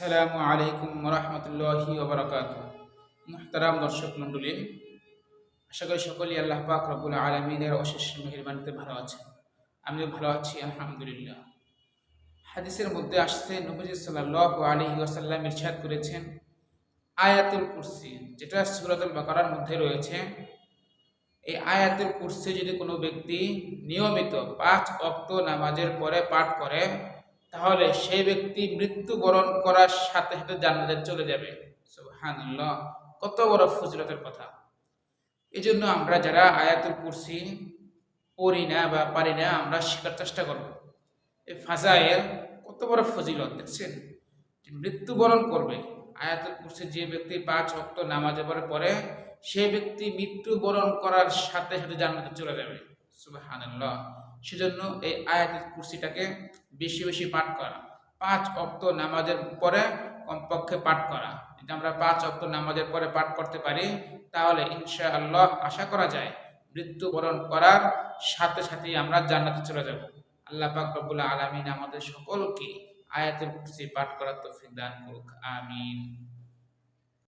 আসসালামু আলাইকুম রহমতুল্লাহি ওবরাকাত মুহতারাম দর্শক মণ্ডলী, আশা করি সকলেই আল্লাহ পাক রব্বুল আলমিনের অশেষ মেহরবানিতে ভালো আছেন। আমিও ভালো আছি, আলহামদুলিল্লাহ। হাদিসের মধ্যে আসছে, নবীজি সাল্লাহ আলহি ওয়াসাল্লাম ইরশাদ করেছেন, আয়াতুল কুরসি, যেটা সুরাতুল বাকারার মধ্যে রয়েছে। এই আয়াতুল কুরসি যদি কোনো ব্যক্তি নিয়মিত পাঁচ অক্ত নামাজের পরে পাঠ করে তাহলে সেই ব্যক্তি মৃত্যুবরণ করার সাথে সাথে জান্নাতে চলে যাবে। সুবহানাল্লাহ, কত বড় ফজিলতের কথা। এই জন্য আমরা যারা আয়াতুল কুরসি পড়ি না বা পারি না, আমরা শেখার চেষ্টা করব। এই ফাজায়ের কত বড় ফজিলত, দেখছেন? মৃত্যুবরণ করবে। আয়াতুল কুরসি যে ব্যক্তি পাঁচ অক্ত নামাজে পরে পড়ে সে ব্যক্তি মৃত্যুবরণ করার সাথে সাথে জান্নাতে চলে যাবে। সুবহানাল্লাহ। সেজন্য এই আয়াতুল কুরসিটাকে বেশি বেশি পাঠ করা। পাঁচ অক্ত নামাজের পরে কমপক্ষে পাঠ করা। যদি আমরা পাঁচ অক্ত নামাজের পরে পাঠ করতে পারি, তাহলে ইনশা আল্লাহ আশা করা যায় মৃত্যুবরণ করার সাথে সাথেই আমরা জান্নাতে চলে যাব। আল্লাহ পাক রব্বুল আলামিন আমাদের সকলকে আয়াতুল কুর্সি পাঠ করার তৌফিক দান করুক। আমিন।